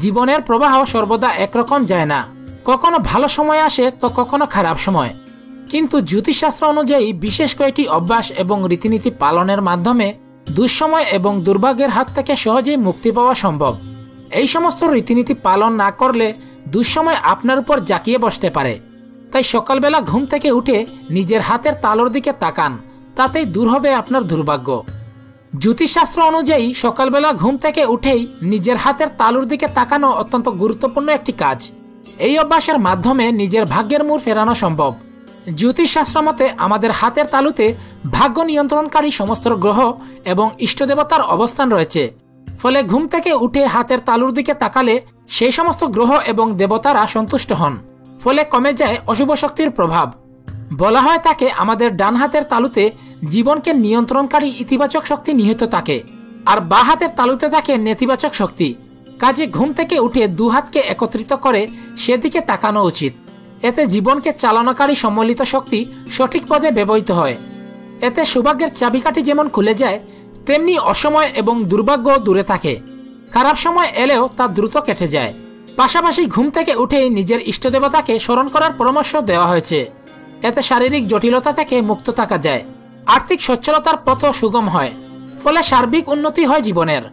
জীবনের প্রবাহ সর্বদা একরকম যায় না। কখনো ভালো সময় আসে তো কখনো খারাপ সময়। কিন্তু জ্যোতিষশাস্ত্র অনুযায়ী বিশেষ কয়েকটি অভ্যাস এবং রীতিনীতি পালনের মাধ্যমে দুঃসময় এবং দুর্ভাগ্যের হাত থেকে সহজেই মুক্তি পাওয়া সম্ভব। এই সমস্ত রীতিনীতি পালন না করলে দুঃসময় আপনার উপর জাকিয়ে বসতে পারে। তাই সকালবেলা ঘুম থেকে উঠে নিজের হাতের তালোর দিকে তাকান, তাতেই দূর হবে আপনার দুর্ভাগ্য। জ্যোতিষশাস্ত্র অনুযায়ী সকালবেলা ঘুম থেকে উঠেই নিজের হাতের তালুর দিকে তাকানো অত্যন্ত গুরুত্বপূর্ণ একটি কাজ। এই অভ্যাসের মাধ্যমে নিজের ভাগ্যের মূর ফেরানো সম্ভব। জ্যোতিষশাস্ত্র মতে আমাদের হাতের তালুতে ভাগ্য নিয়ন্ত্রণকারী সমস্ত গ্রহ এবং ইষ্টদেবতার অবস্থান রয়েছে। ফলে ঘুম থেকে উঠে হাতের তালুর দিকে তাকালে সেই সমস্ত গ্রহ এবং দেবতারা সন্তুষ্ট হন। ফলে কমে যায় অশুভ শক্তির প্রভাব। বলা হয় তাকে আমাদের ডান হাতের তালুতে জীবনকে নিয়ন্ত্রণকারী ইতিবাচক শক্তি নিহিত থাকে আর বা হাতের তালুতে থাকে নেতিবাচক শক্তি। কাজে ঘুম থেকে উঠে দু হাতকে একত্রিত করে সেদিকে তাকানো উচিত। এতে জীবনকে চালানোকারী সম্মিলিত শক্তি সঠিক পদে ব্যবহৃত হয়। এতে সৌভাগ্যের চাবিকাঠি যেমন খুলে যায়, তেমনি অসময় এবং দুর্ভাগ্য দূরে থাকে। খারাপ সময় এলেও তা দ্রুত কেটে যায়। পাশাপাশি ঘুম থেকে উঠেই নিজের ইষ্টদেবতাকে স্মরণ করার পরামর্শ দেওয়া হয়েছে। এতে শারীরিক জটিলতা থেকে মুক্ত থাকা যায়। আর্থিক সচ্ছলতার পথ সুগম হয়, ফলে সার্বিক উন্নতি হয় জীবনের।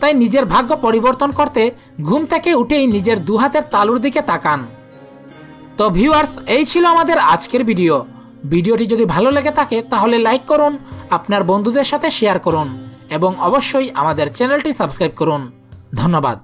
তাই নিজের ভাগ্য পরিবর্তন করতে ঘুম থেকে উঠেই নিজের দুহাতের তালুর দিকে তাকান। তো ভিউয়ার্স, এই ছিল আমাদের আজকের ভিডিও। ভিডিওটি যদি ভালো লেগে থাকে, তাহলে লাইক করুন, আপনার বন্ধুদের সাথে শেয়ার করুন, এবং অবশ্যই আমাদের চ্যানেলটি সাবস্ক্রাইব করুন। ধন্যবাদ।